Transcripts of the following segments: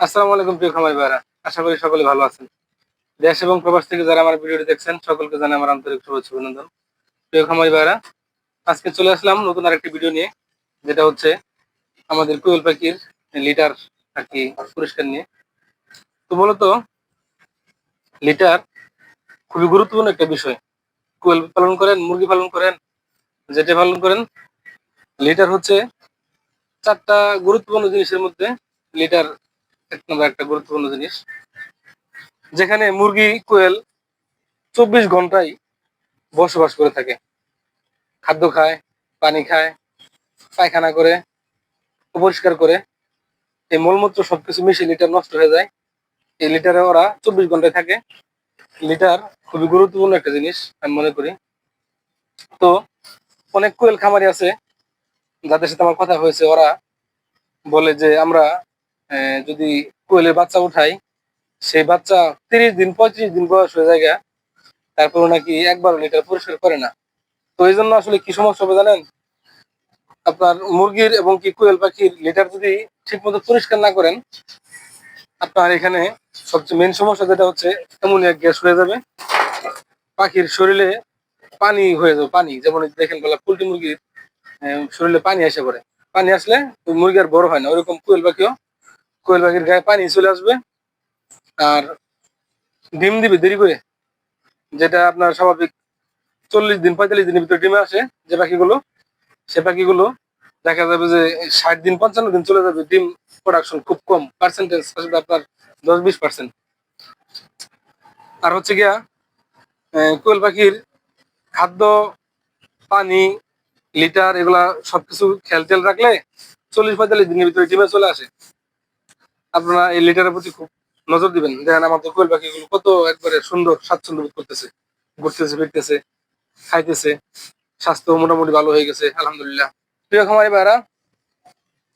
আসসালামু আলাইকুম প্রিয় খামারি ভাইরা আশা করি সকলে ভালো আছেন। দেশ এবং প্রবাস থেকে যারা আমার ভিডিওটি দেখছেন, সকলকে জানাই আমার আন্তরিক শুভেচ্ছা অভিনন্দন। প্রিয় খামারি ভাইরা আজকে চলে আসলাম নতুন আরেকটি ভিডিও নিয়ে, যেটা হচ্ছে আমাদের কোয়েল পাখির লিটার আর কি পরিষ্কার নিয়ে। তো মূলত লিটার খুবই গুরুত্বপূর্ণ একটা বিষয়। কোয়েল পালন করেন, মুরগি পালন করেন যেটা পালন করেন। লিটার হচ্ছে চারটা গুরুত্বপূর্ণ জিনিসের মধ্যে লিটার এক নম্বর একটা গুরুত্বপূর্ণ জিনিস। যেখানে মুরগি, কোয়েল চব্বিশ ঘন্টাই বসবাস করে থাকে। খাদ্য খায়, পানি খায়, পায়খানা করে পরিষ্কার করে। এই মলমূত্র সবকিছু মিশে লিটার নষ্ট হয়ে যায়। এই লিটারে ওরা চব্বিশ ঘন্টায় থাকে। লিটার খুবই গুরুত্বপূর্ণ একটা জিনিস, আমি মনে করি। তো অনেক কোয়েল খামারি আছে যাদের সাথে আমার কথা হয়েছে, ওরা বলে যে আমরা যদি কোয়েলের বাচ্চা উঠাই, সেই বাচ্চা তিরিশ দিন, পঁয়ত্রিশ দিন বয়স হয়ে যায় তারপরে নাকি একবার লিটার পরিষ্কার করে না। তো এই জন্য আসলে কি সমস্যা হবে জানেন? আপনার মুরগির এবং কি কোয়েল পাখির লিটার যদি ঠিক মতো পরিষ্কার না করেন, আপনার এখানে সবচেয়ে মেন সমস্যা যেটা হচ্ছে অ্যামোনিয়া গ্যাস হয়ে যাবে। পাখির শরীরে পানি হয়ে যাবে, পানি। যেমন দেখেন বলা পোল্ট্রি মুরগির শরীরে পানি এসে পড়ে। পানি আসলে মুরগি আর বড় হয় না, ওরকম কোয়েল পাখিও, কোয়েল পাখির গায়ে পানি চলে আসবে। আর ডিম দিবে দেরি করে, যেটা আপনার স্বাভাবিক চল্লিশ দিন, পঁয়তাল্লিশ দিনের ভিতরে ডিমে আসে যে পাখিগুলো, সে পাখিগুলো দেখা যাবে যে ষাট দিন, পঞ্চান্ন দিন চলে যাবে, ডিম প্রোডাকশন খুব কম পার্সেন্টেজ আসবে আপনার দশ বিশ পার্সেন্ট আর হচ্ছে গিয়া কোয়েল পাখির খাদ্য, পানি লিটার এগুলা সবকিছু খেয়াল টেয়াল রাখলে চল্লিশ পঁয়তাল্লিশ দিনের ভিতরে ডিমে চলে আসে। আপনারা এই লিটারের প্রতি খুব নজর দিবেন। দেখেন আমাদের কোয়েল পাখিগুলো কত একবারে সুন্দর, স্বাচ্ছন্দ্য বোধ করতেছে। ঘুরতেছে, ফিরতেছে, খাইতেছে। স্বাস্থ্য মোটামুটি ভালো হয়ে গেছে, আলহামদুলিল্লাহ। প্রিয় খামারি ভাইরা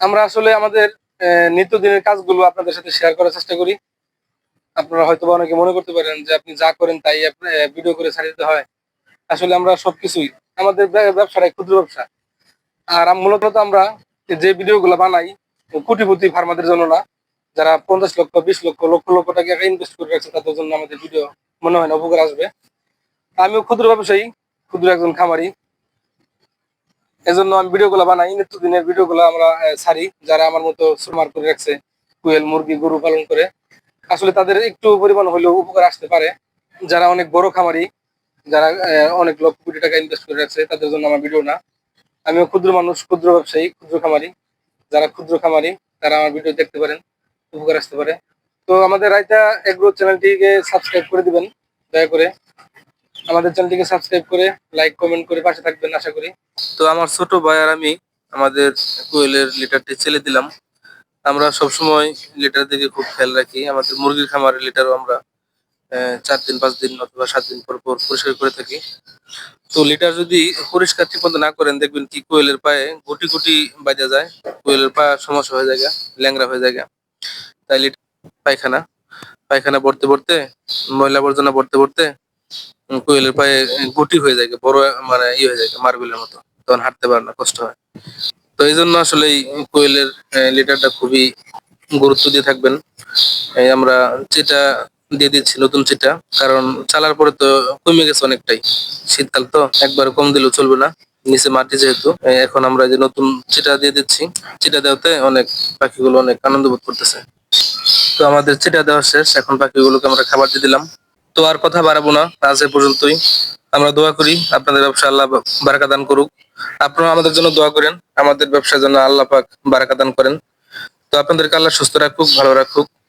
আমরা আসলে আমাদের নিত্যদিনের কাজগুলো আপনাদের সাথে শেয়ার করার চেষ্টা করি। আপনারা হয়তো অনেকে মনে করতে পারেন যে আপনি যা করেন তাই ভিডিও করে ছাড়িয়ে দিতে হয়। আসলে আমরা সবকিছুই আমাদের ব্য- ব্যবসাটাই ক্ষুদ্র ব্যবসা। আর মূলত আমরা যে ভিডিও ভিডিওগুলো বানাই কোটিপতি ফার্মাদের জন্য না, যারা পঞ্চাশ লক্ষ, বিশ লক্ষ লক্ষ লক্ষ টাকা ইনভেস্ট করে রাখছে, তাদের জন্য আমাদের ভিডিও মনে হয় না উপকার আসবে। আমিও ক্ষুদ্র ব্যবসায়ী, ক্ষুদ্র একজন খামারি। এজন্য আমি ভিডিও ভিডিওগুলো বানাই নিত্যদিনের ভিডিওগুলো আমরা ছাড়ি যারা আমার মতো সুমার করে রাখছে, কুয়েল, মুরগি, গরু পালন করে। আসলে তাদের একটু পরিমাণ হলেও উপকার আসতে পারে। যারা অনেক বড় খামারি যারা অনেক লক্ষ কোটি টাকা ইনভেস্ট করে রাখছে, তাদের জন্য আমার ভিডিও না। আমিও ক্ষুদ্র মানুষ, ক্ষুদ্র ব্যবসায়ী, ক্ষুদ্র খামারি। যারা ক্ষুদ্র খামারি, তারা আমার ভিডিও দেখতে পারেন, উপকার আসতে পারে। তো আমাদের রাইতা এগ্রো চ্যানেলটিকে সাবস্ক্রাইব করে দিবেন, দয়া করে। আমাদের চ্যানেলটিকে সাবস্ক্রাইব করে লাইক কমেন্ট করে পাশে থাকবেন, আশা করি। তো আমার ছোট ভাই আর আমি, আমাদের কোয়েলের লিটারটি ছেলে দিলাম। আমরা সবসময় লিটার দিকে খুব খেয়াল রাখি। আমাদের মুরগির খামারের লিটারও আমরা চার দিন, পাঁচ দিন অথবা সাত দিন পর পর পরিষ্কার করে থাকি। তো লিটার যদি পরিষ্কার ঠিক মতো না করেন, দেখবেন কি কোয়েলের পায়ে গুটি গুটি বাজা যায়। কোয়েলের পা সমস্যা হয়ে যায় ল্যাংরা হয়ে যায় তাই লিটার পায়খানা পায়খানা পড়তে পড়তে ময়লা আবর্জনা পড়তে পড়তে কোয়েলের পায়ে গুটি হয়ে যায় বড় মানে ইয়ে হয়ে যায় মার্বেলের মতো। তখন হাঁটতে পারে না, কষ্ট হয়। তো এই জন্য আসলে কোয়েলের লিটারটা খুবই গুরুত্ব দিয়ে থাকবেন। আমরা যেটা দিয়ে দিচ্ছি নতুন চিটা কারণ চালার পরে তো কমে গেছে অনেকটাই। শীতকাল তো একবার কম দিলেও চলবে না, নিচে মাটি যেহেতু। এখন আমরা যে নতুন চিটা দিয়ে দিচ্ছি, চিটা দেওয়াতে অনেক পাখিগুলো অনেক আনন্দ বোধ করতেছে। তো আমাদের চিটা দেওয়া শেষ, এখন পাখিগুলোকে আমরা খাবার দিয়ে দিলাম। তো আর কথা বাড়াবো না, আজ এ পর্যন্তই। আমরা দোয়া করি আপনাদের ব্যবসা আল্লাহ বারাকা দান করুক। আপনারা আমাদের জন্য দোয়া করেন, আমাদের ব্যবসার জন্য আল্লাহ পাক বারাকা দান করেন। তো আপনাদেরকে আল্লাহ সুস্থ রাখুক, ভালো রাখুক।